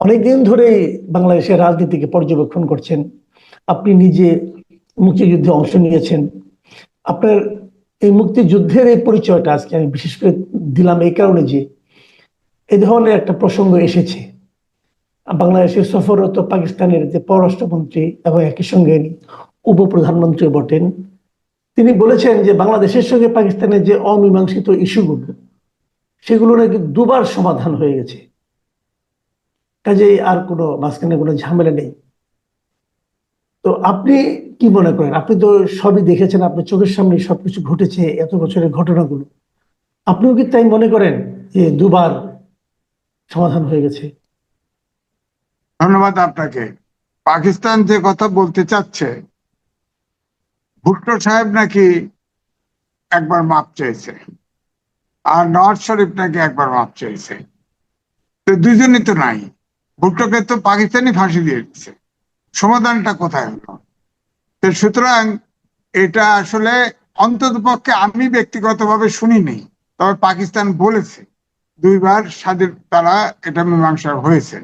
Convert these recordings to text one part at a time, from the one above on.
অনেকদিন ধরেই বাংলাদেশের রাজনীতিকে পর্যবেক্ষণ করছেন। আপনি নিজে মুক্তিযুদ্ধে অংশ নিয়েছেন। আপনার এই মুক্তিযুদ্ধের এই পরিচয়টা আজকে আমি বিশেষ করে দিলাম এই কারণে যে এই ধরনের একটা প্রসঙ্গ এসেছে। বাংলাদেশের সফররত পাকিস্তানের যে পররাষ্ট্রমন্ত্রী এবং একই সঙ্গে উপপ্রধানমন্ত্রী বটেন, তিনি বলেছেন যে বাংলাদেশের সঙ্গে পাকিস্তানের যে অমীমাংসিত ইস্যুগুলো, সেগুলো নাকি দুবার সমাধান হয়ে গেছে। কাজেই আর কোনো, মাঝখানে কোনো ঝামেলা নেই। তো আপনি কি মনে করেন? আপনি তো সবই দেখেছেন, আপনার চোখের সামনে সবকিছু ঘটেছে, এত বছরের ঘটনাগুলো। আপনিও কি তাই মনে করেন যে দুবার সমাধান হয়ে গেছে? ধন্যবাদ আপনাকে। পাকিস্তান যে কথা বলতে চাচ্ছে, ভুট্টো সাহেব নাকি একবার মাপ চেয়েছে, আর নওয়াজ শরীফ নাকি একবার মাপ চেয়েছে। তো দুজনই তো নাই। ভুট্টোকে তো পাকিস্তানি ফাঁসি দিয়ে দিচ্ছে সমাধানটা কোথায় হলো? তো সুতরাং এটা আসলে অন্তত পক্ষে আমি ব্যক্তিগতভাবে শুনিনি, তবে পাকিস্তান বলেছে, দুইবার স্বাধীন তারা এটা মীমাংসা হয়েছে।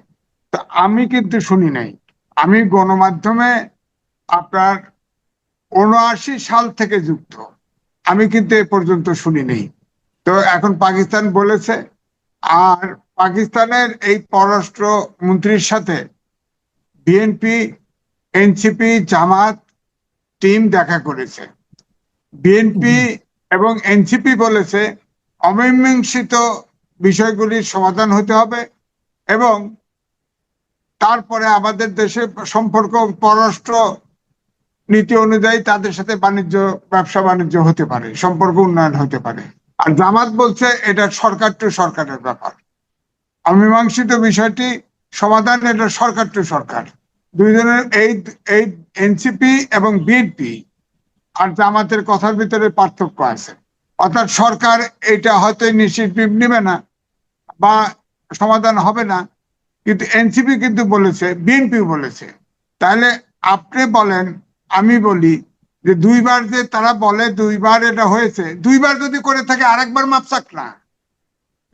তা আমি কিন্তু শুনি নাই। আমি গণমাধ্যমে আপনার উনআশি সাল থেকে যুক্ত। আমি কিন্তু এ পর্যন্ত শুনি নেই। তো এখন পাকিস্তান বলেছে, আর পাকিস্তানের এই পররাষ্ট্র মন্ত্রীর সাথে বিএনপি এনসিপি জামাত টিম দেখা করেছে। বিএনপি এবং এনসিপি বলেছে অমীমাংসিত বিষয়গুলির সমাধান হতে হবে এবং তারপরে আমাদের দেশে সম্পর্ক পররাষ্ট্র নীতি অনুযায়ী তাদের সাথে বাণিজ্য ব্যবসা বাণিজ্য হতে পারে সম্পর্ক উন্নয়ন হতে পারে। আর জামাত বলছে এটা সরকার টু সরকারের ব্যাপার। অমীমাংসিত বিষয়টি সমাধান এটা সরকার টু সরকার। দুইজনের এই এই এনসিপি এবং বিএনপি আর জামাতের কথার ভিতরে পার্থক্য আছে। অর্থাৎ সরকার এটা হয়তো ইনিশিয়েটিভ নেবে না বা সমাধান হবে না, কিন্তু এনসিপি কিন্তু বলেছে বিএনপি বলেছে। তাহলে আপনি বলেন, আমি বলি যে দুইবার যে তারা বলে দুইবার এটা হয়েছে, দুইবার যদি করে থাকে আরেকবার মাপসাক না।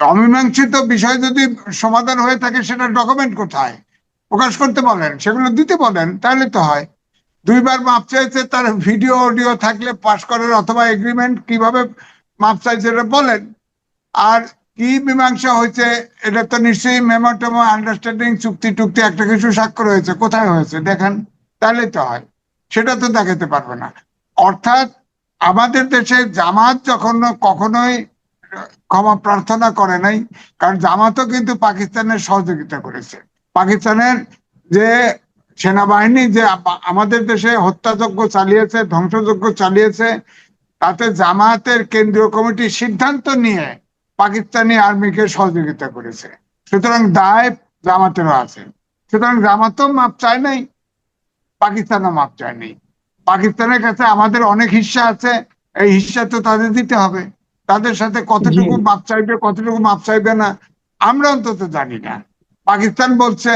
অমীমাংসিত বিষয় যদি সমাধান হয়ে থাকে, সেটা ডকুমেন্ট কোথায়? প্রকাশ করতে বলেন, সেগুলো দিতে বলেন, তাহলে তো হয়। দুইবার মাপ চাইছে, তার ভিডিও অডিও থাকলে পাশ করার অথবা এগ্রিমেন্ট কীভাবে মাপ চাইছে এটা বলেন। আর কি মীমাংসা হয়েছে, এটা তো নিশ্চয়ই মেমোটেমো আন্ডারস্ট্যান্ডিং চুক্তি, টুক্তি, একটা কিছু স্বাক্ষর হয়েছে, কোথায় হয়েছে, দেখেন, তাহলে তো হয়। সেটা তো দেখাতে পারবে না। অর্থাৎ আমাদের দেশে জামাত যখন কখনোই ক্ষমা প্রার্থনা করে নাই, কারণ জামাতও কিন্তু পাকিস্তানের সহযোগিতা করেছে। পাকিস্তানের যে সেনাবাহিনী যে আমাদের দেশে হত্যাযজ্ঞ চালিয়েছে, ধ্বংসযজ্ঞ চালিয়েছে, তাতে জামাতের কেন্দ্রীয় কমিটি সিদ্ধান্ত নিয়ে পাকিস্তানি আর্মিকে সহযোগিতা করেছে। সুতরাং দায় জামাতেরও আছে। সুতরাং জামাতও মাপ চায় নাই, পাকিস্তানও মাপ চায় পাকিস্তানের কাছে আমাদের অনেক হিস্সা আছে, এই হিস্সা তো তাদের দিতে হবে। তাদের সাথে কতটুকু মাপ চাইবে কতটুকু মাপ চাইবে না আমরা অন্তত জানি না। পাকিস্তান বলছে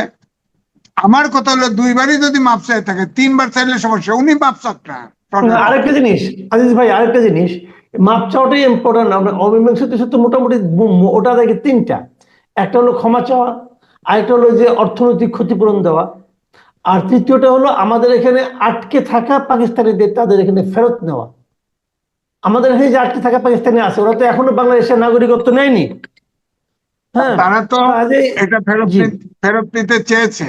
আমার কথা হলো দুইবারই যদি মাপ চাই থাকে তিনবার চাইলে সমস্যা উনি মাপ চাক না। আরেকটা জিনিস আজিজ ভাই আরেকটা জিনিস মাপ চাওয়াটাই ইম্পর্টেন্ট আমরা অমীমাংসিত সত্য মোটামুটি ওটা দেখে তিনটা। একটা হলো ক্ষমা চাওয়া আরেকটা হলো যে অর্থনৈতিক ক্ষতিপূরণ দেওয়া। আর তৃতীয়টা হলো আমাদের এখানে আটকে থাকা পাকিস্তানিদের তাদের এখানে ফেরত নেওয়া। আমাদের এখানে যে আটকে থাকা পাকিস্তানি আছে ওরা তো এখনও বাংলাদেশের নাগরিকত্ব নেয়নি। হ্যাঁ তারা তো এটা ফেরত ফেরত নিতে চেয়েছে।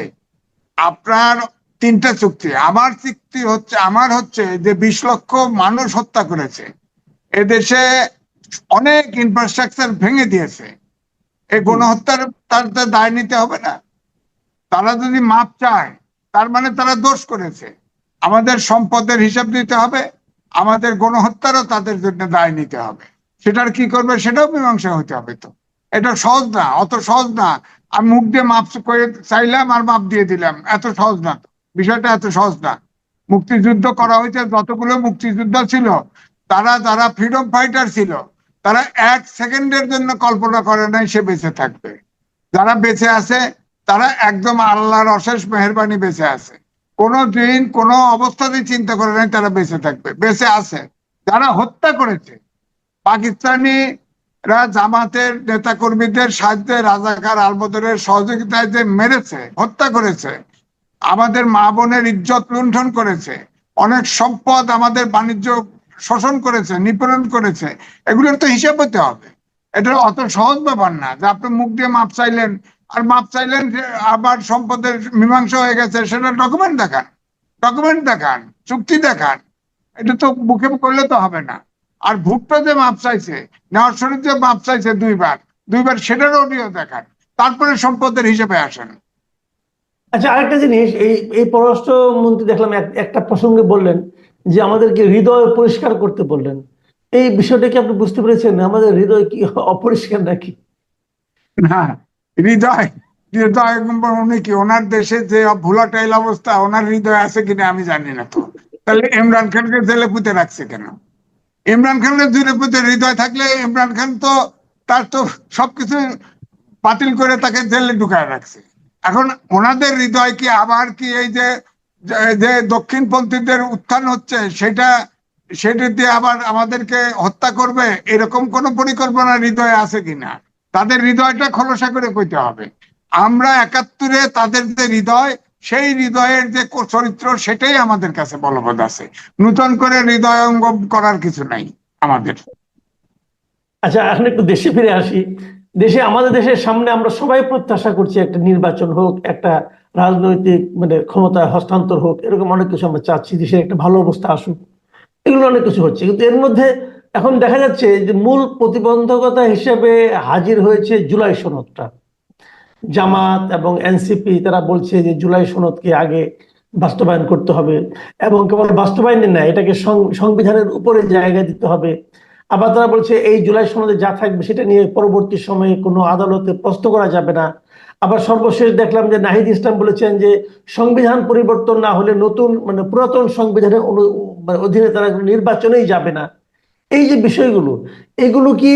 আপনার তিনটা চুক্তি। আমার চুক্তি হচ্ছে আমার হচ্ছে যে বিশ লক্ষ মানুষ হত্যা করেছে। এদেশে অনেক ইনফ্রাস্ট্রাকচার ভেঙে দিয়েছে। এই গণহত্যার তার দায় নিতে হবে না। তারা যদি মাপ চায় তার মানে তারা দোষ করেছে। আমাদের সম্পদের হিসাব দিতে হবে। আমাদের গণহত্যারও তাদের জন্য দায় নিতে হবে। সেটার কি করবে সেটাও মীমাংসা হতে হবে তো। এটা সহজ না, অত সহজ না। আমি মুখ দিয়ে মাপ করে চাইলাম আর মাপ দিয়ে দিলাম, এত সহজ না বিষয়টা এত সহজ না। মুক্তিযুদ্ধ করা হয়েছে, যতগুলো মুক্তিযুদ্ধ ছিল, তারা যারা ফ্রিডম ফাইটার ছিল, তারা এক সেকেন্ডের জন্য কল্পনা করে নাই সে বেঁচে থাকবে। যারা বেঁচে আছে, তারা একদম আল্লাহর অশেষ মেহরবানি বেঁচে আছে। কোনো দিন কোনো অবস্থাতেই চিন্তা করে নাই তারা বেঁচে থাকবে, বেঁচে আছে। যারা হত্যা করেছে পাকিস্তানি জামাতের নেতা কর্মীদের সাহায্যে রাজাকার আলবদরের সহযোগিতায় যে মেরেছে, হত্যা করেছে, আমাদের মা বোনের ইজ্জত লুণ্ঠন করেছে, অনেক সম্পদ আমাদের বাণিজ্য শোষণ করেছে, নিপীড়ন করেছে, এগুলোর তো হিসাব হতে হবে। এটা অত সহজ ব্যাপার না যে আপনি মুখ দিয়ে মাপ চাইলেন আর মাপ চাইলেন যে আবার সম্পদের মীমাংসা হয়ে গেছে সেটা ডকুমেন্ট দেখান ডকুমেন্ট দেখান চুক্তি দেখান। এটা তো মুখে করলে তো হবে না। আর ভুট্টো যে মাপ চাইছে নেওয়ার যে মাপ চাইছে দুইবার দুইবার সেটার অডিও দেখান তারপরে সম্পদের হিসেবে আসেন। আচ্ছা আরেকটা জিনিস এই এই পররাষ্ট্র মন্ত্রী দেখলাম এক- একটা প্রসঙ্গে বললেন যে আমাদেরকে হৃদয় পরিষ্কার করতে বললেন। এই বিষয়টা কি আপনি বুঝতে পেরেছেন? আমাদের হৃদয় কি অপরিষ্কার নাকি? না হৃদয় হৃদয় উনি কি? ওনার দেশে যে ভুলাটাইল অবস্থা, ওনার হৃদয় আছে কিনা আমি জানি না তো। তাহলে ইমরান খানকে জেলে পুঁতে রাখছে কেন? ইমরান খানকে জেলে পুঁতে হৃদয় থাকলে ইমরান খান তো তার তো সবকিছু বাতিল করে তাকে জেলে ঢুকায় রাখছে। এখন ওনাদের হৃদয় কি আবার কি এই যে- যে দক্ষিণপন্থীদের উত্থান হচ্ছে, সেটা সেটা দিয়ে আবার আমাদেরকে হত্যা করবে? এরকম কোন পরিকল্পনা হৃদয়ে আছে কিনা? তাদের হৃদয়টা খোলসা করে কইতে হবে। আমরা একাত্তরে তাদের যে হৃদয়, সেই হৃদয়ের যে চরিত্র, সেটাই আমাদের কাছে বলবৎ আছে। নূতন করে হৃদয়ঙ্গম করার কিছু নাই আমাদের। আচ্ছা এখন একটু দেশে ফিরে আসি। দেশে, আমাদের দেশের সামনে আমরা সবাই প্রত্যাশা করছি একটা নির্বাচন হোক, একটা রাজনৈতিক মানে ক্ষমতা হস্তান্তর হোক, এরকম অনেক কিছু আমরা চাচ্ছি, দেশের একটা ভালো অবস্থা আসুক। এগুলো অনেক কিছু হচ্ছে। কিন্তু এর মধ্যে এখন দেখা যাচ্ছে যে মূল প্রতিবন্ধকতা হিসেবে হাজির হয়েছে জুলাই সনদটা। জামাত এবং এনসিপি, তারা বলছে যে জুলাই সনদকে আগে বাস্তবায়ন করতে হবে এবং কেবল বাস্তবায়নে না এটাকে সংবিধানের উপরে জায়গা দিতে হবে। আবার তারা বলছে এই জুলাই সনদে যা থাকবে সেটা নিয়ে পরবর্তী সময়ে কোনো আদালতে প্রশ্ন করা যাবে না। আবার সর্বশেষ দেখলাম যে নাহিদ ইসলাম বলেছেন যে সংবিধান পরিবর্তন না হলে নতুন মানে পুরাতন সংবিধানের মানে অধীনে তারা নির্বাচনেই যাবে না। এই যে বিষয়গুলো, এগুলো কি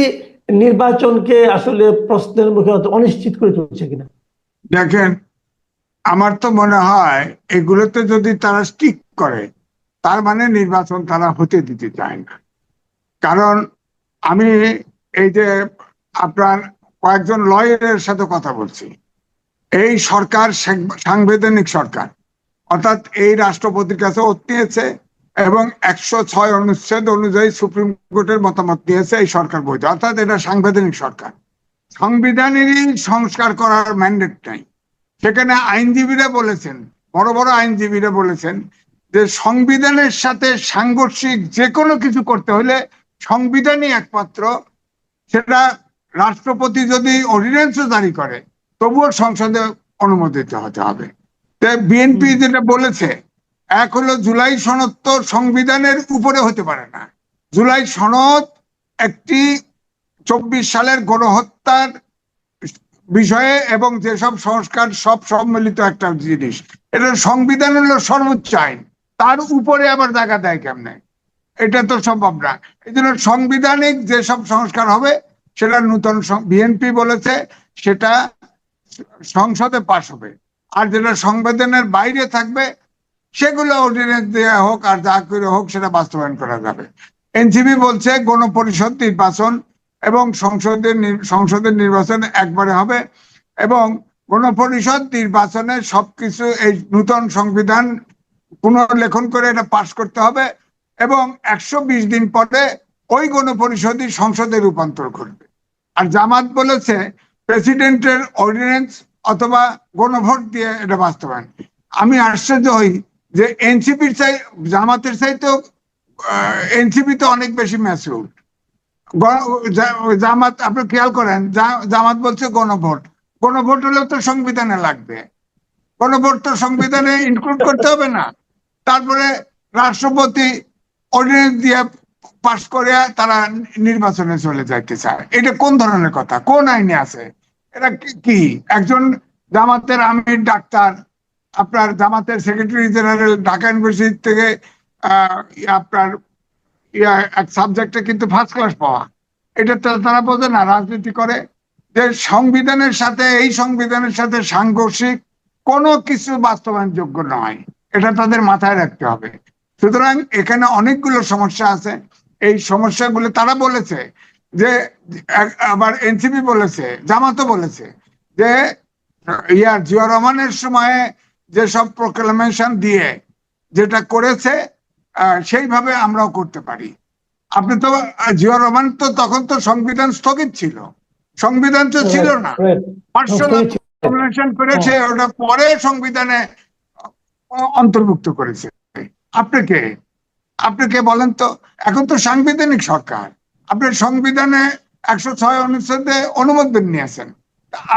নির্বাচনকে আসলে প্রশ্নের মুখে অনিশ্চিত করে তুলছে কিনা? দেখেন, আমার তো মনে হয় এগুলোতে যদি তারা স্টিক করে, তার মানে নির্বাচন তারা হতে দিতে চায় না। কারণ আমি এই যে আপনার কয়েকজন লয়ারের সাথে কথা বলছি, এই সরকার সাংবিধানিক সরকার, অর্থাৎ এই রাষ্ট্রপতির কাছে ওত নিয়েছে এবং একশো ছয় অনুচ্ছেদ অনুযায়ী সুপ্রিম কোর্টের মতামত দিয়েছে এই সরকার বৈধ। অর্থাৎ এটা সাংবিধানিক সরকার। সংবিধানেরই সংস্কার করার ম্যান্ডেট নাই। সেখানে আইনজীবীরা বলেছেন বড় বড় আইনজীবীরা বলেছেন যে সংবিধানের সাথে সাংঘর্ষিক যে কোনো কিছু করতে হলে সংবিধানই একমাত্র। সেটা রাষ্ট্রপতি যদি অর্ডিন্যান্সও জারি করে তবুও সংসদে অনুমোদিত হতে হবে। বিএনপি যেটা বলেছে এক হলো জুলাই সনদ তো সংবিধানের উপরে হতে পারে না। জুলাই সনদ একটি চব্বিশ সালের গণহত্যার বিষয়ে এবং যেসব সংস্কার সব সম্মিলিত একটা জিনিস। এটা সংবিধান হলো সর্বোচ্চ আইন। তার উপরে আবার জায়গা দেয় কেমনে? এটা তো সম্ভব না। এই জন্য সাংবিধানিক যেসব সংস্কার হবে, সেটা নূতন বিএনপি বলেছে, সেটা সংসদে পাশ হবে। আর যেটা সংবিধানের বাইরে থাকবে সেগুলো অর্ডিনেন্স দেওয়া হোক আর যা করে হোক সেটা বাস্তবায়ন করা যাবে। এনসিবি বলছে গণপরিষদ নির্বাচন এবং সংসদের সংসদের নির্বাচন একবারে হবে এবং গণপরিষদ নির্বাচনে সবকিছু এই নূতন সংবিধান পুনর্লেখন করে এটা পাশ করতে হবে এবং একশো বিশ দিন পরে ওই গণপরিষদই সংসদে রূপান্তর করবে আর জামাত বলেছে প্রেসিডেন্টের অর্ডিনেন্স অথবা গণভোট দিয়ে এটা বাস্তবায়ন। আমি আশ্চর্য হই যে এনসিপির চাই, জামাতের চাই চাইতেও এনসিপি তো অনেক বেশি ম্যাচিউর জামাত, আপনি খেয়াল করেন জামাত বলছে গণভোট। গণভোট হলেও তো সংবিধানে লাগবে। গণভোট তো সংবিধানে ইনক্লুড করতে হবে না। তারপরে রাষ্ট্রপতি অর্ডিনেন্স দিয়ে পাশ করে তারা নির্বাচনে চলে যাইতে চায়। এটা কোন ধরনের কথা? কোন আইনে আছে? এটা কি? একজন জামাতের আমির, ডাক্তার আপনার জামাতের সেক্রেটারি জেনারেল ঢাকা ইউনিভার্সিটি থেকে আপনার এক সাবজেক্টে কিন্তু ফার্স্ট ক্লাস পাওয়া। এটা তারা বোঝে না, রাজনীতি করে। যে সংবিধানের সাথে, এই সংবিধানের সাথে সাংঘর্ষিক কোনো কিছু বাস্তবায়নযোগ্য নয়। এটা তাদের মাথায় রাখতে হবে। সুতরাং এখানে অনেকগুলো সমস্যা আছে। এই সমস্যাগুলো তারা বলেছে যে আবার এনসিপি বলেছে, জামাতও বলেছে যে, ইয়া, জিয়া রহমানের সময়ে যেসব প্রোক্লামেশন দিয়ে যেটা করেছে সেইভাবে আমরাও করতে পারি। আপনি তো জিয়া রহমান তো তখন তো সংবিধান স্থগিত ছিল। সংবিধান তো ছিল না। পার্সোনাল করেছে ওটা পরে সংবিধানে অন্তর্ভুক্ত করেছে। আপনি কে? আপনি কে বলেন তো? এখন তো সাংবিধানিক সরকার। আপনার সংবিধানে একশো ছয় অনুচ্ছেদে অনুমোদন নিয়েছেন।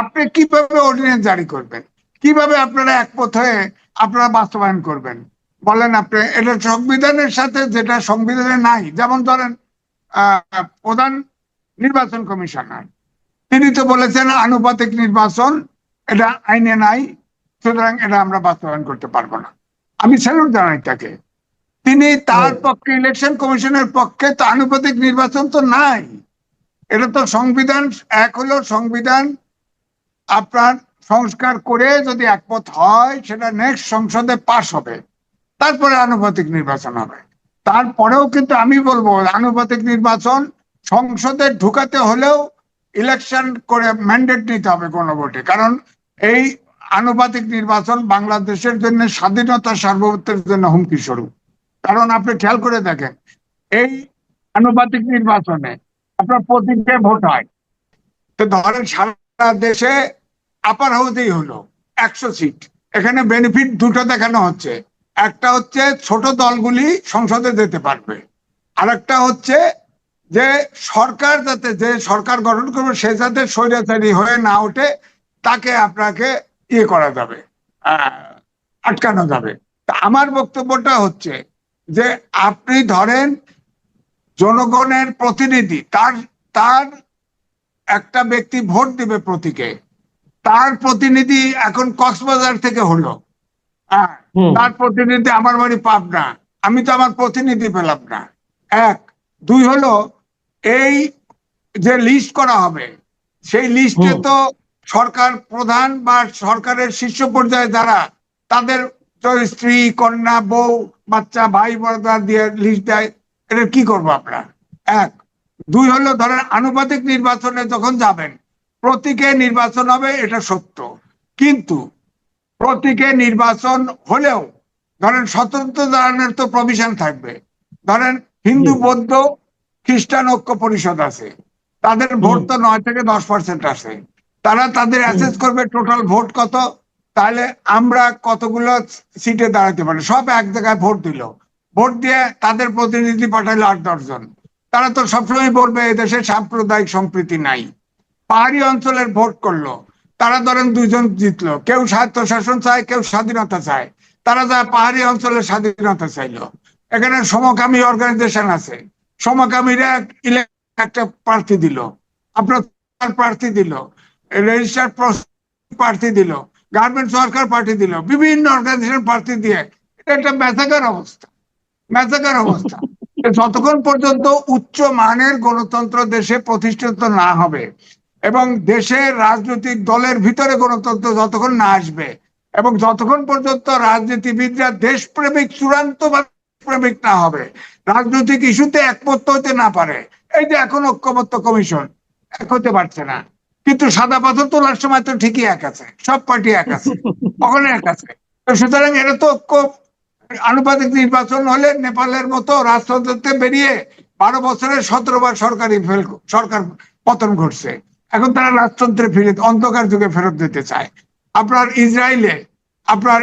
আপনি কীভাবে অর্ডিন্যান্স জারি করবেন? কীভাবে আপনারা একমত হয়ে আপনারা বাস্তবায়ন করবেন? বলেন আপনি এটা সংবিধানের সাথে যেটা সংবিধানে নাই যেমন ধরেন প্রধান নির্বাচন কমিশনার তিনি তো বলেছেন আনুপাতিক নির্বাচন এটা আইনে নাই সুতরাং এটা আমরা বাস্তবায়ন করতে পারব না। আমি স্যালুট জানাই তাকে। তিনি তার। পক্ষে ইলেকশন কমিশনের পক্ষে তো আনুপাতিক নির্বাচন তো নাই। এটা তো সংবিধান এক হলো সংবিধান আপনার সংস্কার করে যদি একমত হয়, সেটা নেক্সট সংসদে পাশ হবে। তারপরে আনুপাতিক নির্বাচন হবে। তারপরেও কিন্তু আমি বলব, আনুপাতিক নির্বাচন সংসদে ঢুকাতে হলেও ইলেকশন করে ম্যান্ডেট নিতে হবে গণভোটে কারণ এই আনুপাতিক নির্বাচন বাংলাদেশের জন্য স্বাধীনতা সার্বভৌমত্বের জন্য হুমকি স্বরূপ। কারণ আপনি খেয়াল করে দেখেন, এই আনুপাতিক নির্বাচনে আপনার প্রতীকে ভোট হয়। তো ধরেন সারা দেশে আপার হাউসেই হলো, একশো সিট এখানে বেনিফিট দুটো দেখানো হচ্ছে। একটা হচ্ছে ছোট দলগুলি সংসদে যেতে পারবে। আরেকটা হচ্ছে যে সরকার যাতে, যে সরকার গঠন করবে, সে যাতে স্বৈরাচারী হয়ে না ওঠে, তাকে আপনাকে ইয়ে করা যাবে আটকানো যাবে। আমার বক্তব্যটা হচ্ছে যে আপনি ধরেন জনগণের প্রতিনিধি, তার তার একটা ব্যক্তি ভোট দিবে প্রতীকে তার প্রতিনিধি এখন কক্সবাজার থেকে হলো। হ্যাঁ তার প্রতিনিধি আমার বাড়ি পাবনা। আমি তো আমার প্রতিনিধি পেলাম না। এক। দুই হলো এই যে লিস্ট করা হবে সেই লিস্টে তো সরকার প্রধান বা সরকারের শীর্ষ পর্যায়ে যারা তাদের স্ত্রী কন্যা বউ বাচ্চা ভাই বড়দা দিয়ে লিস্ট দেয় এটা কি করব আমরা? এক। দুই হলো ধরেন আনুপাতিক নির্বাচনে যখন যাবেন প্রতীকে নির্বাচন হবে এটা সত্য। কিন্তু প্রতীকে নির্বাচন হলেও ধরেন স্বতন্ত্র দাঁড়ানোর তো প্রভিশন থাকবে। ধরেন হিন্দু বৌদ্ধ খ্রিস্টান ঐক্য পরিষদ আছে তাদের ভোট তো নয় থেকে দশ পার্সেন্ট আছে। তারা তাদের অ্যাসেস করবে টোটাল ভোট কত তাহলে আমরা কতগুলো সিটে দাঁড়াতে পারি? সব এক জায়গায় ভোট দিল। ভোট দিয়ে তাদের প্রতিনিধি পাঠাইলো আট দশজন তারা তো সবসময় বলবে এদেশে সাম্প্রদায়িক সম্প্রীতি নাই। পাহাড়ি অঞ্চলের ভোট করল। তারা ধরেন দুইজন জিতলো। কেউ স্বায়ত্ত শাসন চায়, কেউ স্বাধীনতা চায়। তারা যায় পাহাড়ি অঞ্চলের স্বাধীনতা চাইলো। এখানে সমকামী অর্গানাইজেশন আছে। সমকামীরা একটা প্রার্থী দিল। আপনার প্রার্থী দিল। রেজিস্টার প্রার্থী দিল। গার্মেন্ট সরকার পার্টি দিল। বিভিন্ন অর্গানাইজেশন প্রার্থী দিয়ে। এটা একটা মেথাকার অবস্থা। মেথাকার অবস্থা। যতক্ষণ পর্যন্ত উচ্চ মানের গণতন্ত্র দেশে প্রতিষ্ঠিত না হবে এবং দেশের রাজনৈতিক দলের ভিতরে গণতন্ত্র যতক্ষণ না আসবে এবং যতক্ষণ পর্যন্ত রাজনীতিবিদরা দেশপ্রেমিক চূড়ান্ত প্রেমিক না হবে, রাজনৈতিক ইস্যুতে একমত হতে না পারে, এই যে এখন ঐক্যমত্য কমিশন, এক হতে পারছে না। কিন্তু সাদা পাথর তোলার সময় তো ঠিকই এক আছে, সব পার্টি এক আছে ওখানে এক আছে। সুতরাং এটা তো ঐক্য, আনুপাতিক নির্বাচন হলে নেপালের মতো রাজতন্ত্রতে বেরিয়ে বারো বছরের সতেরো বার সরকারি ফেল, সরকার পতন ঘটছে। এখন তারা রাজতন্ত্রে ফিরে অন্ধকার যুগে ফেরত দিতে চায়। আপনার ইসরায়েলে আপনার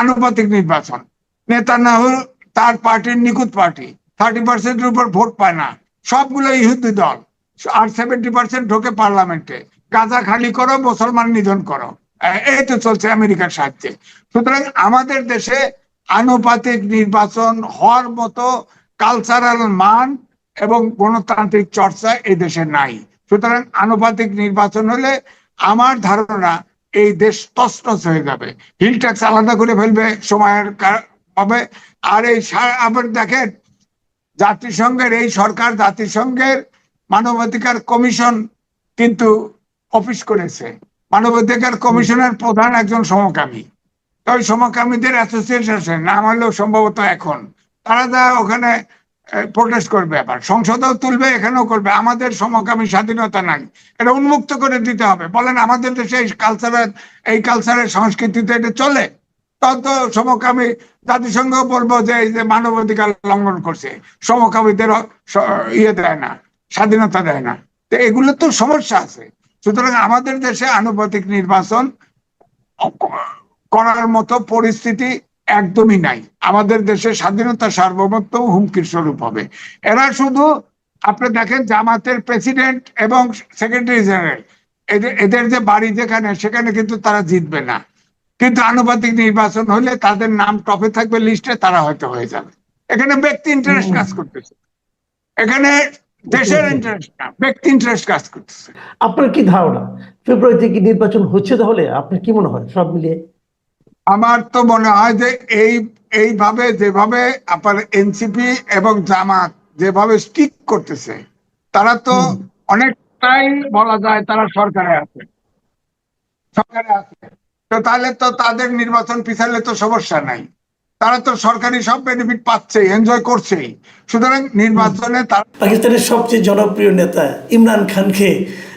আনুপাতিক নির্বাচন। নেতা নেতানাহু তার পার্টির নিকুত পার্টি। থার্টি পার্সেন্টের উপর ভোট পায় না। সবগুলো ইহুদি দল। আর সেভেন্টি পার্সেন্ট ঢোকে পার্লামেন্টে। গাজা খালি করো, মুসলমান নিধন করো। এই তো চলছে আমেরিকার সাহায্যে। সুতরাং আমাদের দেশে আনুপাতিক নির্বাচন হওয়ার মতো কালচারাল মান এবং গণতান্ত্রিক চর্চা এই দেশে নাই। সুতরাং আনুপাতিক নির্বাচন হলে আমার ধারণা এই দেশ তছনছ হয়ে যাবে। হিল ট্যাক্স আলাদা করে ফেলবে, সময়ের হবে। আর এই আবার দেখেন, জাতিসংঘের, এই সরকার জাতিসংঘের মানবাধিকার কমিশন কিন্তু অফিস করেছে। মানবাধিকার কমিশনের প্রধান একজন সমকামী। তো ওই সমকামীদের অ্যাসোসিয়েশন নাম হলো সম্ভবত এখন। তারা যা ওখানে প্রোটেস্ট করবে আবার। সংসদেও তুলবে, এখানেও করবে। আমাদের সমকামী স্বাধীনতা নাই। এটা উন্মুক্ত করে দিতে হবে। বলেন আমাদের দেশে এই কালচারের এই কালচারের সংস্কৃতিতে এটা চলে? তখন তো সমকামী জাতিসংঘ বলব যে, এই যে মানবাধিকার লঙ্ঘন করছে। সমকামীদের ইয়ে দেয় না, স্বাধীনতা দেয় না। তো এগুলো তো সমস্যা আছে। সুতরাং আমাদের দেশে আনুপাতিক নির্বাচন করার মতো পরিস্থিতি একদমই নাই। আমাদের দেশে স্বাধীনতা সার্বভৌমত্ব হুমকির স্বরূপ হবে। এরা শুধু আপনি দেখেন জামাতের প্রেসিডেন্ট এবং সেক্রেটারি জেনারেল এদের এদের যে বাড়ি যেখানে সেখানে কিন্তু তারা জিতবে না। কিন্তু আনুপাতিক নির্বাচন হলে তাদের নাম টপে থাকবে লিস্টে তারা হয়তো হয়ে যাবে। এখানে ব্যক্তি ইন্টারেস্ট কাজ করতেছে। এখানে দেশের ইন্টারেস্ট না ব্যক্তি ইন্টারেস্ট কাজ করতেছে। আপনার কি ধারণা? ফেব্রুয়ারিতে কি নির্বাচন হচ্ছে তাহলে? আপনার কি মনে হয়? সব মিলিয়ে? আমার তো মনে হয় যে এই এইভাবে যেভাবে আপনার এনসিপি এবং জামাত যেভাবে স্টিক করতেছে তারা তো অনেকটাই বলা যায় তারা সরকারে আছে। সরকারে আছে। তো তাহলে তো তাদের নির্বাচন পিছালে তো সমস্যা নাই। তারা তো সরকারি সব বেনিফিট পাচ্ছে এনজয় করছেই। সুতরাং নির্বাচনে তারা পাকিস্তানের সবচেয়ে জনপ্রিয় নেতা ইমরান খানকে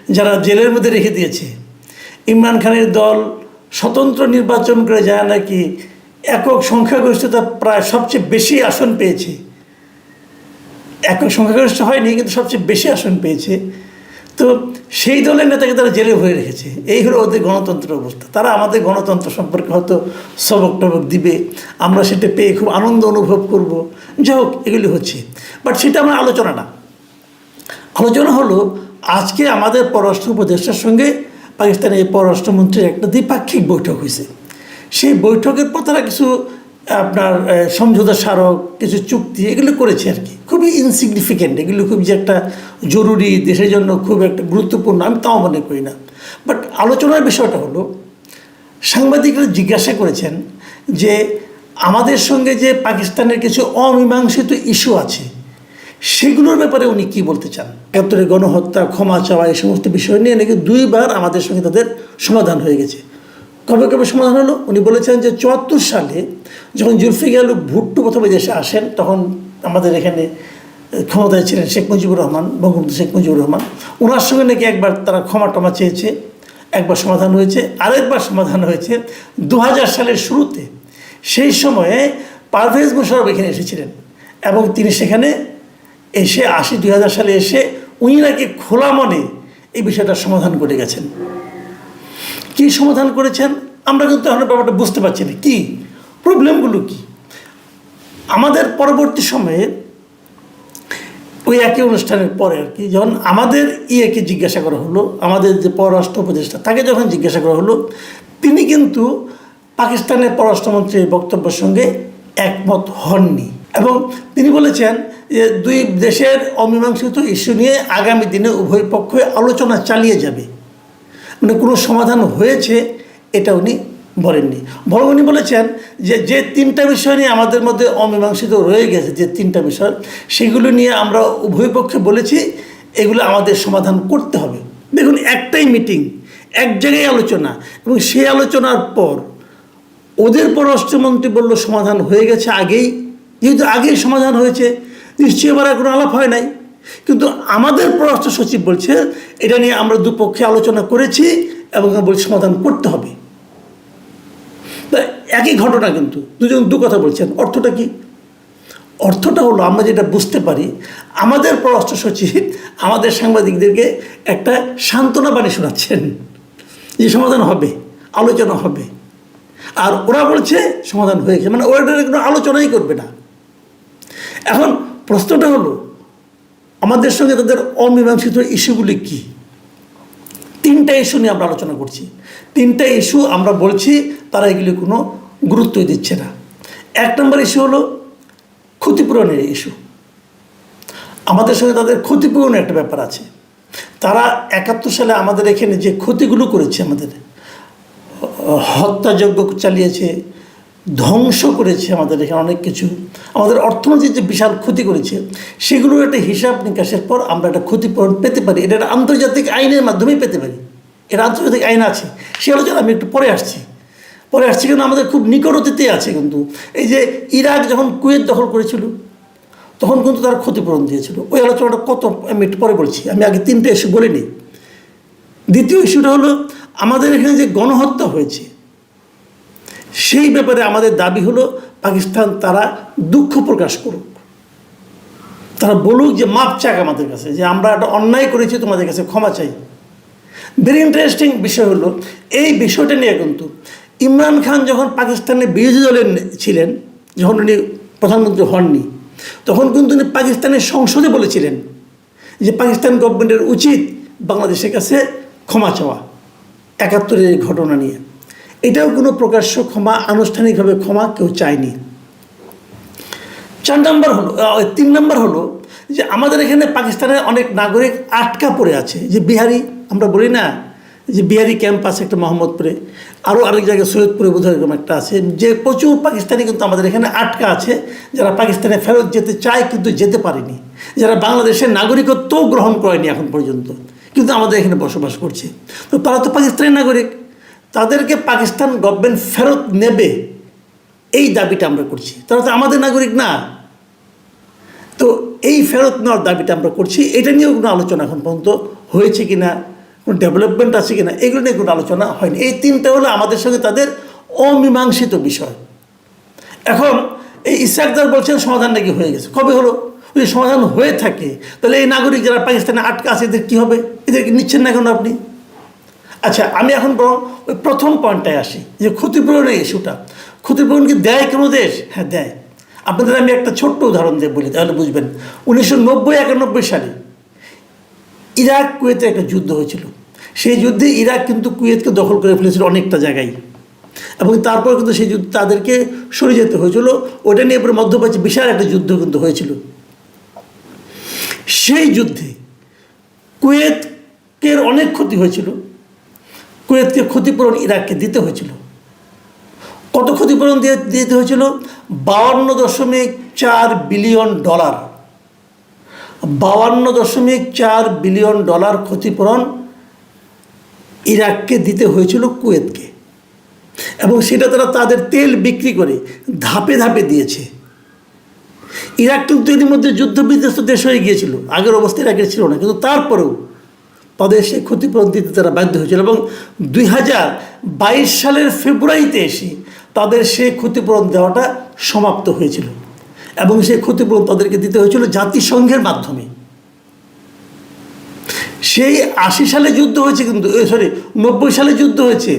যারা জেলের মধ্যে রেখে দিয়েছে ইমরান খানের দল স্বতন্ত্র নির্বাচন করে যায় নাকি একক সংখ্যাগরিষ্ঠতা প্রায় সবচেয়ে বেশি আসন পেয়েছে? একক সংখ্যাগরিষ্ঠ হয়নি, কিন্তু সবচেয়ে বেশি আসন পেয়েছে। তো সেই দলের নেতাকে তারা জেলে ভরে রেখেছে। এই হলো ওদের গণতন্ত্র অবস্থা। তারা আমাদের গণতন্ত্র সম্পর্কে হয়তো সবক টবক দিবে। আমরা সেটা পেয়ে খুব আনন্দ অনুভব করব। যাই হোক, এগুলি হচ্ছে। বাট সেটা আমার আলোচনা না। আলোচনা হলো, আজকে আমাদের পররাষ্ট্র উপদেষ্টার সঙ্গে পাকিস্তানের পররাষ্ট্রমন্ত্রীর একটা দ্বিপাক্ষিক বৈঠক হয়েছে। সেই বৈঠকের পর তারা কিছু, আপনার সমঝোতা স্মারক, কিছু চুক্তি এগুলো করেছে আর কি। খুবই ইনসিগনিফিকেন্ট এগুলো খুব যে একটা জরুরি, দেশের জন্য খুব একটা গুরুত্বপূর্ণ, আমি তাও মনে করি না। বাট আলোচনার বিষয়টা হলো, সাংবাদিকরা জিজ্ঞাসা করেছেন যে আমাদের সঙ্গে যে পাকিস্তানের কিছু অমীমাংসিত ইস্যু আছে সেগুলোর ব্যাপারে উনি কি বলতে চান? একাত্তরে গণহত্যা, ক্ষমা চাওয়া, এই সমস্ত বিষয় নিয়ে নাকি দুইবার আমাদের সঙ্গে তাদের সমাধান হয়ে গেছে। কবে কবে সমাধান হলো? উনি বলেছেন যে চুয়াত্তর সালে যখন জুলফিকার ভুট্টো প্রথমে দেশে আসেন, তখন আমাদের এখানে ক্ষমতায় ছিলেন শেখ মুজিবুর রহমান, বঙ্গবন্ধু শেখ মুজিবুর রহমান। ওনার সঙ্গে নাকি একবার তারা ক্ষমা টমা চেয়েছে, একবার সমাধান হয়েছে, আরেকবার সমাধান হয়েছে। দু হাজার সালের শুরুতে সেই সময়ে পারভেজ মোশারফ এখানে এসেছিলেন এবং তিনি সেখানে এসে আশি, দুই সালে এসে উনি নাকি খোলা মনে এই বিষয়টা সমাধান করে গেছেন। কি সমাধান করেছেন? আমরা কিন্তু এখন ব্যাপারটা বুঝতে পারছি না। কি? প্রবলেমগুলো কি? আমাদের পরবর্তী সময়ে ওই একই অনুষ্ঠানের পরে আর কি, যখন আমাদের ইয়েকে জিজ্ঞাসা করা হলো, আমাদের যে পররাষ্ট্র উপদেষ্টা, তাকে যখন জিজ্ঞাসা করা হলো, তিনি কিন্তু পাকিস্তানের পররাষ্ট্রমন্ত্রীর বক্তব্যের সঙ্গে একমত হননি। এবং তিনি বলেছেন যে দুই দেশের অমীমাংসিত ইস্যু নিয়ে আগামী দিনে উভয় পক্ষই আলোচনা চালিয়ে যাবে। মানে কোনো সমাধান হয়েছে, এটা উনি বলেননি। বরং উনি বলেছেন যে যে তিনটা বিষয় নিয়ে আমাদের মধ্যে অমীমাংসিত রয়ে গেছে, যে তিনটা বিষয়, সেগুলো নিয়ে আমরা উভয় পক্ষে বলেছি, এগুলো আমাদের সমাধান করতে হবে। দেখুন, একটাই মিটিং, এক জায়গায় আলোচনা, এবং সেই আলোচনার পর ওদের পররাষ্ট্রমন্ত্রী বলল সমাধান হয়ে গেছে আগেই যেহেতু আগেই সমাধান হয়েছে। নিশ্চয়ই এবার কোনো আলাপ হয় নাই। কিন্তু আমাদের পররাষ্ট্র সচিব বলছে, এটা নিয়ে আমরা দুপক্ষে আলোচনা করেছি এবং বলছি সমাধান করতে হবে। একই ঘটনা কিন্তু, দুজন দু কথা বলছেন। অর্থটা কি? অর্থটা হলো আমরা যেটা বুঝতে পারি, আমাদের পররাষ্ট্র সচিব আমাদের সাংবাদিকদেরকে একটা সান্ত্বনা বাণী শোনাচ্ছেন যে সমাধান হবে, আলোচনা হবে। আর ওরা বলছে সমাধান হয়েছে। মানে ওরা কোনো আলোচনাই করবে না। এখন প্রশ্নটা হলো, আমাদের সঙ্গে তাদের অমীমাংসিত ইস্যুগুলি কি? তিনটা ইস্যু নিয়ে আমরা আলোচনা করছি। তিনটা ইস্যু আমরা বলছি, তারা এগুলি কোনো গুরুত্বই দিচ্ছে না। এক নম্বর ইস্যু হলো ক্ষতিপূরণের ইস্যু। আমাদের সঙ্গে তাদের ক্ষতিপূরণের একটা ব্যাপার আছে। তারা একাত্তর সালে আমাদের এখানে যে ক্ষতিগুলো করেছে আমাদের, হত্যাযজ্ঞ চালিয়েছে ধ্বংস করেছে আমাদের এখানে অনেক কিছু। আমাদের অর্থনীতির যে বিশাল ক্ষতি করেছে, সেগুলোর একটা হিসাব নিকাশের পর আমরা একটা ক্ষতিপূরণ পেতে পারি। এটা একটা আন্তর্জাতিক আইনের মাধ্যমেই পেতে পারি। এটা আন্তর্জাতিক আইন আছে। সে আলোচনা আমি একটু পরে আসছি। পরে আসছি কিন্তু আমাদের খুব নিকট অতীতে আছে কিন্তু। এই যে ইরাক যখন কুয়েত দখল করেছিল, তখন কিন্তু তারা ক্ষতিপূরণ দিয়েছিল। ওই আলোচনাটা কত, আমি একটু পরে বলছি। আমি আগে তিনটে ইস্যু বলিনি। দ্বিতীয় ইস্যুটা হলো, আমাদের এখানে যে গণহত্যা হয়েছে সেই ব্যাপারে আমাদের দাবি হলো, পাকিস্তান তারা দুঃখ প্রকাশ করুক। তারা বলুক যে, মাপ চাক আমাদের কাছে, যে আমরা একটা অন্যায় করেছি, তোমাদের কাছে ক্ষমা চাই। ভেরি ইন্টারেস্টিং বিষয় হলো, এই বিষয়টা নিয়ে কিন্তু ইমরান খান যখন পাকিস্তানের বিরোধী দলের ছিলেন, যখন উনি প্রধানমন্ত্রী হননি, তখন কিন্তু উনি পাকিস্তানের সংসদে বলেছিলেন যে, পাকিস্তান গভর্নমেন্টের উচিত বাংলাদেশের কাছে ক্ষমা চাওয়া। একাত্তরের ঘটনা নিয়ে। এটাও কোনো প্রকাশ্য ক্ষমা, আনুষ্ঠানিকভাবে ক্ষমা কেউ চায়নি। চার নম্বর হলো তিন নম্বর হলো যে আমাদের এখানে পাকিস্তানের অনেক নাগরিক আটকা পড়ে আছে। যে বিহারি, আমরা বলি না যে বিহারি ক্যাম্প আছে একটা মোহাম্মদপুরে, আরও আরেক জায়গায় সৈয়দপুরে বোধহয় এরকম একটা আছে। যে প্রচুর পাকিস্তানি কিন্তু আমাদের এখানে আটকা আছে, যারা পাকিস্তানে ফেরত যেতে চায় কিন্তু যেতে পারেনি। যারা বাংলাদেশের নাগরিকত্বও গ্রহণ করেনি এখন পর্যন্ত, কিন্তু আমাদের এখানে বসবাস করছে। তো তারা তো পাকিস্তানের নাগরিক। তাদেরকে পাকিস্তান গভর্নমেন্ট ফেরত নেবে, এই দাবিটা আমরা করছি। তারা তো আমাদের নাগরিক না। তো এই ফেরত নেওয়ার দাবিটা আমরা করছি, এটা নিয়েও কোনো আলোচনা এখন পর্যন্ত হয়েছে কি না কোনো ডেভেলপমেন্ট আছে কি না এগুলো নিয়ে কোনো আলোচনা হয়নি। এই তিনটা হলো আমাদের সঙ্গে তাদের অমীমাংসিত বিষয়। এখন এই ইসাকদার বলছেন সমাধান নাকি হয়ে গেছে? কবে হলো? যদি সমাধান হয়ে থাকে, তাহলে এই নাগরিক যারা পাকিস্তানে আটকা আছে, এদের কী হবে? এদেরকে নিচ্ছেন না কেন আপনি? আচ্ছা আমি এখন বরং ওই প্রথম পয়েন্টটায় আসি। যে ক্ষতিপূরণের ইস্যুটা। ক্ষতিপূরণ কি দেয় কোনো দেশ? হ্যাঁ দেয়। আপনাদের আমি একটা ছোট্ট উদাহরণ দিয়ে বলি, তাহলে বুঝবেন। উনিশশো নব্বই, একানব্বই সালে ইরাক কুয়েতে একটা যুদ্ধ হয়েছিল। সেই যুদ্ধে ইরাক কিন্তু কুয়েতকে দখল করে ফেলেছিল অনেকটা জায়গায়। এবং তারপর কিন্তু সেই যুদ্ধ তাদেরকে সরে যেতে হয়েছিল। ওটা নিয়ে পরে মধ্যপ্রাচ্যে বিশাল একটা যুদ্ধ কিন্তু হয়েছিল। সেই যুদ্ধে কুয়েতের অনেক ক্ষতি হয়েছিল। কুয়েতকে ক্ষতিপূরণ ইরাককে দিতে হয়েছিল। কত ক্ষতিপূরণ দিয়ে দিতে হয়েছিল? বাউান্ন দশমিক চার বিলিয়ন ডলার। বাউান্ন দশমিক চার বিলিয়ন ডলার ক্ষতিপূরণ ইরাককে দিতে হয়েছিল কুয়েতকে। এবং সেটা তারা তাদের তেল বিক্রি করে ধাপে ধাপে দিয়েছে। ইরাক কিন্তু এর মধ্যে যুদ্ধ বিধ্বস্ত দেশ হয়ে গিয়েছিল। আগের অবস্থা ইরাকের ছিল না। কিন্তু তারপরেও তাদের সেই ক্ষতিপূরণ দিতে তারা বাধ্য হয়েছিল এবং দুই হাজার বাইশ সালের ফেব্রুয়ারিতে এসে তাদের সেই ক্ষতিপূরণ দেওয়াটা সমাপ্ত হয়েছিল এবং সেই ক্ষতিপূরণ তাদেরকে দিতে হয়েছিল জাতিসংঘের মাধ্যমে। সেই আশি সালে যুদ্ধ হয়েছে কিন্তু সরি নব্বই সালে যুদ্ধ হয়েছে।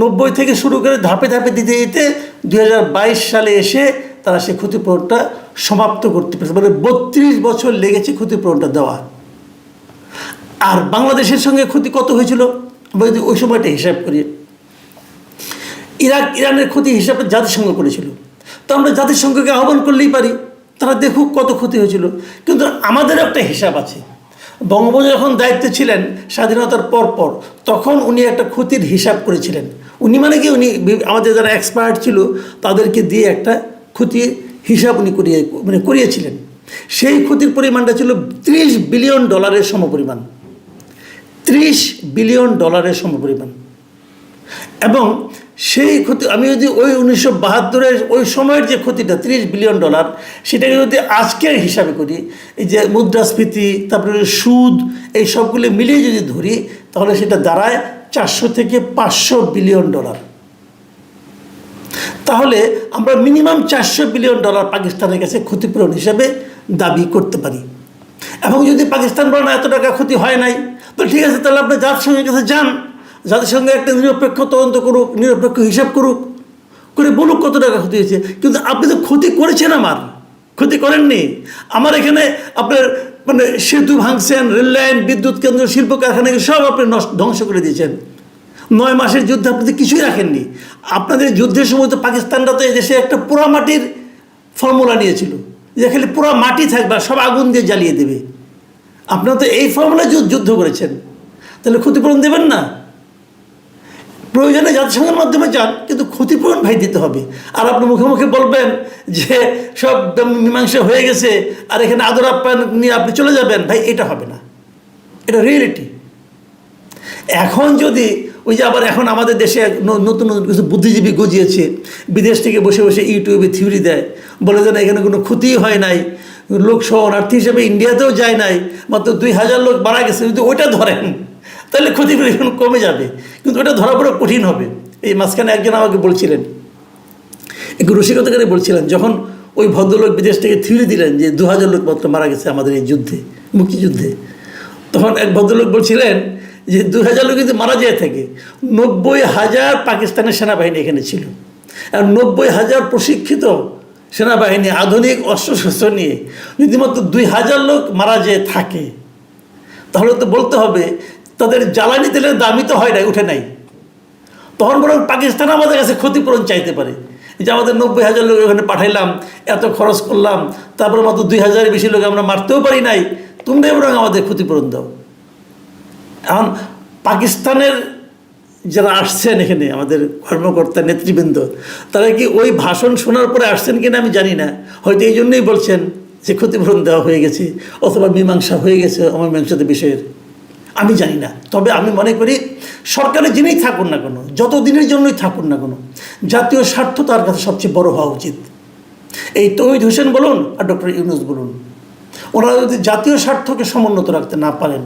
নব্বই থেকে শুরু করে ধাপে ধাপে দিতে দিতে দুই হাজার বাইশ সালে এসে তারা সেই ক্ষতিপূরণটা সমাপ্ত করতে পেরেছে। মানে বত্রিশ বছর লেগেছে ক্ষতিপূরণটা দেওয়া। আর বাংলাদেশের সঙ্গে ক্ষতি কত হয়েছিল? যদি ওই সময়টা হিসাব করি। ইরাক, ইরানের ক্ষতি হিসাবে জাতিসংঘ করেছিল। তো আমরা জাতিসংঘকে আহ্বান করলেই পারি, তারা দেখুক কত ক্ষতি হয়েছিল। কিন্তু আমাদের একটা হিসাব আছে। বঙ্গবন্ধু যখন দায়িত্বে ছিলেন স্বাধীনতার পর পর, তখন উনি একটা ক্ষতির হিসাব করেছিলেন। উনি মানে কি? উনি আমাদের যারা এক্সপার্ট ছিল, তাদেরকে দিয়ে একটা ক্ষতির হিসাব উনি করিয়ে মানে করিয়েছিলেন। সেই ক্ষতির পরিমাণটা ছিল ত্রিশ বিলিয়ন ডলারের সমপরিমাণ। ত্রিশ বিলিয়ন ডলারের সমপরিমাণ। এবং সেই ক্ষতি আমি যদি ওই উনিশশো বাহাত্তরের ওই সময়ের যে ক্ষতিটা, ত্রিশ বিলিয়ন ডলার, সেটাকে যদি আজকের হিসাবে করি, এই যে মুদ্রাস্ফীতি, তারপরে সুদ, এই সবগুলো মিলিয়ে যদি ধরি, তাহলে সেটা দাঁড়ায় চারশো থেকে পাঁচশো বিলিয়ন ডলার। তাহলে আমরা মিনিমাম চারশো বিলিয়ন ডলার পাকিস্তানের কাছে ক্ষতিপূরণ হিসাবে দাবি করতে পারি। এবং যদি পাকিস্তান বলে না, এত টাকা ক্ষতি হয় নাই তো ঠিক আছে, তাহলে আপনি জাতিসংঘের কাছে যান। জাতিসংঘে একটা নিরপেক্ষ তদন্ত করুক, নিরপেক্ষ হিসাব করুক। করে বলুক কত টাকা ক্ষতি হয়েছে। কিন্তু আপনি তো ক্ষতি করেছেন আমার। ক্ষতি করেননি। আমার এখানে আপনার মানে সেতু ভাঙছেন, রেল লাইন, বিদ্যুৎ কেন্দ্র, শিল্প কারখানাকে সব আপনি ধ্বংস করে দিয়েছেন। নয় মাসের যুদ্ধে আপনি কিছুই রাখেননি। আপনাদের যুদ্ধের সময় তো পাকিস্তানরা তো দেশে একটা পোড়া মাটির ফর্মুলা নিয়েছিল। যে খালি পোড়া মাটি থাকবে সব আগুন দিয়ে জ্বালিয়ে দেবে। আপনারা তো এই ফর্মুলা যুদ্ধ করেছেন। তাহলে ক্ষতিপূরণ দেবেন না। প্রয়োজনে জাতিসংঘের মাধ্যমে যান, কিন্তু ক্ষতিপূরণ ভাই দিতে হবে। আর আপনি মুখে মুখে বলবেন যে সব মীমাংসা হয়ে গেছে, আর এখানে আদর আপ্যায়ন নিয়ে আপনি চলে যাবেন। ভাই, এটা হবে না। এটা রিয়েলিটি এখন যদি ওই যে আবার এখন আমাদের দেশে নতুন নতুন কিছু বুদ্ধিজীবী গজিয়েছে, বিদেশ থেকে বসে বসে ইউটিউবে থিওরি দেয়, বলে যে না, এখানে কোনো ক্ষতিই হয় নাই লোক শরণার্থী হিসেবে ইন্ডিয়াতেও যায় নাই, মাত্র দুই হাজার লোক মারা গেছে, যদি ওইটা ধরেন, তাহলে ক্ষতিপূরণ কমে যাবে, কিন্তু ওটা ধরা বড় কঠিন হবে। এই মাঝখানে একজন আমাকে বলছিলেন, একটু রসিকতা করে বলছিলেন, যখন ওই ভদ্রলোক বিদেশ থেকে থিরে দিলেন যে দু হাজার লোক মাত্র মারা গেছে আমাদের এই যুদ্ধে, মুক্তিযুদ্ধে, তখন এক ভদ্রলোক বলছিলেন যে দু হাজার লোক যদি মারা যায় থাকে, নব্বই হাজার পাকিস্তানের সেনাবাহিনী এখানে ছিল। আর নব্বই হাজার প্রশিক্ষিত সেনাবাহিনী আধুনিক অস্ত্রশস্ত্র নিয়ে যদি মাত্র দুই হাজার লোক মারা যেয়ে থাকে। তাহলে তো বলতে হবে, তাদের জ্বালানি তেলের দামই তো হয় নাই, উঠে নাই। তখন বরং পাকিস্তান আমাদের কাছে ক্ষতিপূরণ চাইতে পারে। যে আমাদের নব্বই হাজার লোক ওখানে পাঠাইলাম, এত খরচ করলাম, তারপরে মাত্র দুই হাজারের বেশি লোক আমরা মারতেও পারি নাই, তোমরাই বরং আমাদের ক্ষতিপূরণ দাও। এখন পাকিস্তানের যারা আসছেন এখানে, আমাদের কর্মকর্তা, নেতৃবৃন্দ, তারা কি ওই ভাষণ শোনার পরে আসছেন কিনা আমি জানি না। হয়তো এই জন্যই বলছেন যে ক্ষতিপূরণ দেওয়া হয়ে গেছে অথবা মীমাংসা হয়ে গেছে আমার অমীমাংসিত বিষয়ের। আমি জানি না। তবে আমি মনে করি সরকারের যিনিই থাকুন না কোনো, যত দিনের জন্যই থাকুন না কোনো, জাতীয় স্বার্থ তার কাছে সবচেয়ে বড় হওয়া উচিত। এই তহিদ হোসেন বলুন আর ডক্টর ইউনুস বলুন, ওনারা যদি জাতীয় স্বার্থকে সমুন্নত রাখতে না পারেন